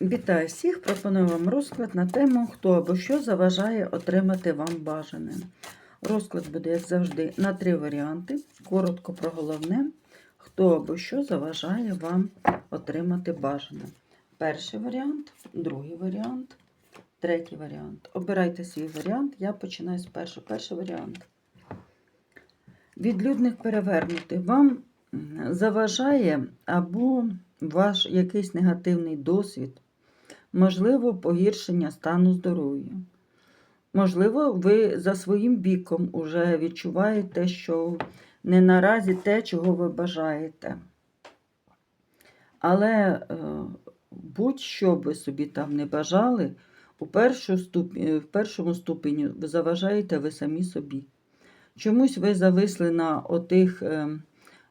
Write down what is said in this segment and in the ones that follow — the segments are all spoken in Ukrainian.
Вітаю всіх! Пропоную вам розклад на тему, хто або що заважає отримати вам бажане. Розклад буде, як завжди, на три варіанти. Коротко про головне, хто або що заважає вам отримати бажане. Перший варіант, другий варіант, третій варіант. Обирайте свій варіант. Я починаю з першого. Перший варіант. Відлюдник перевернути. Вам заважає або ваш якийсь негативний досвід, можливо, погіршення стану здоров'я. Можливо, ви за своїм віком вже відчуваєте, що не наразі те, чого ви бажаєте. Але е, будь-що ви собі там не бажали, у першу ступі, в першому ступені ви заважаєте ви самі собі. Чомусь ви зависли на отих, е,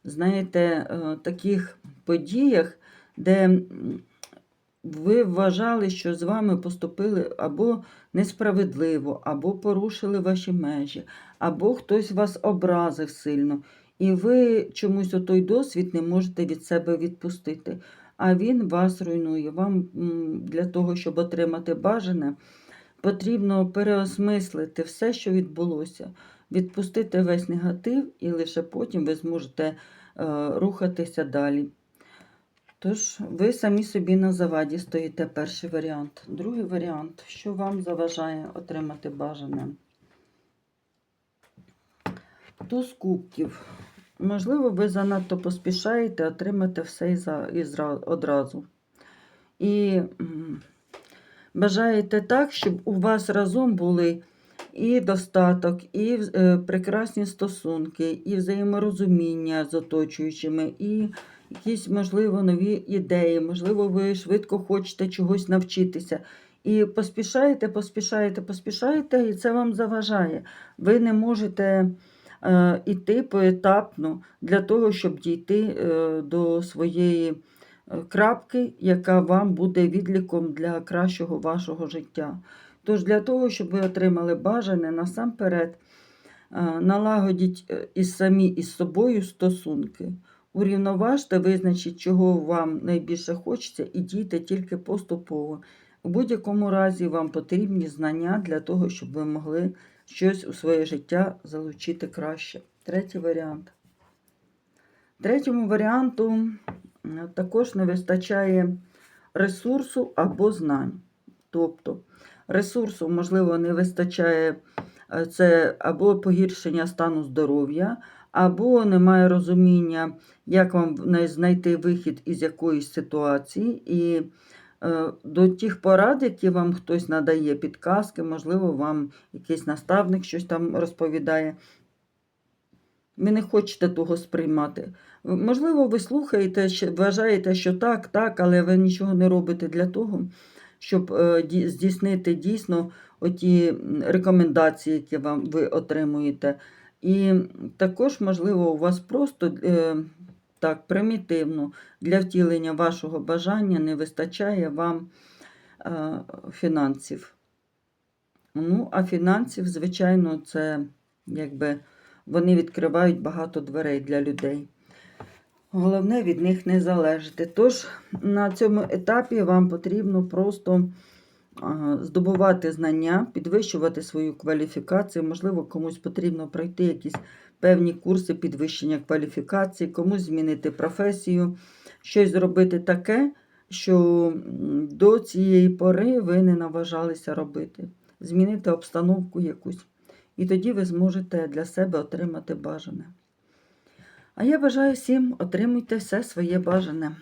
знаєте, е, таких подіях, де ви вважали, що з вами поступили або несправедливо, або порушили ваші межі, або хтось вас образив сильно. І ви чомусь отой досвід не можете від себе відпустити. А він вас руйнує. Вам для того, щоб отримати бажане, потрібно переосмислити все, що відбулося, відпустити весь негатив, і лише потім ви зможете е, рухатися далі. Тож, ви самі собі на заваді стоїте перший варіант. Другий варіант, що вам заважає отримати бажане. Туз кубків. Можливо, ви занадто поспішаєте отримати все і одразу. І бажаєте так, щоб у вас разом були і достаток, і е, прекрасні стосунки, і взаєморозуміння з оточуючими, і якісь, можливо, нові ідеї, можливо, ви швидко хочете чогось навчитися. І поспішаєте, поспішаєте, поспішаєте, і це вам заважає. Ви не можете е, іти поетапно для того, щоб дійти е, до своєї е, крапки, яка вам буде відліком для кращого вашого життя. Тож для того, щоб ви отримали бажане, насамперед е, налагодіть е, із самі із собою стосунки. Урівноважте, визначіть, чого вам найбільше хочеться, і дійте тільки поступово. У будь-якому разі вам потрібні знання для того, щоб ви могли щось у своє життя залучити краще. Третій варіант. Третьому варіанту також не вистачає ресурсу або знань. Тобто ресурсу, можливо, не вистачає е, це або погіршення стану здоров'я, або немає розуміння, як вам знайти вихід із якоїсь ситуації. І е, до тих порад, які вам хтось надає, підказки, можливо, вам якийсь наставник щось там розповідає. Ви не хочете того сприймати. Можливо, ви слухаєте, вважаєте, що так, так, але ви нічого не робите для того, щоб е, здійснити дійсно оті рекомендації, які вам ви отримуєте. І також, можливо, у вас просто е, так примітивно для втілення вашого бажання не вистачає вам е, фінансів. Ну, а фінансів, звичайно, це якби вони відкривають багато дверей для людей. Головне від них не залежати. Тож на цьому етапі вам потрібно просто здобувати знання, підвищувати свою кваліфікацію. Можливо, комусь потрібно пройти якісь певні курси підвищення кваліфікації, комусь змінити професію, щось зробити таке, що до цієї пори ви не наважалися робити. Змінити обстановку якусь. І тоді ви зможете для себе отримати бажане. А я бажаю всім отримуйте все своє бажане.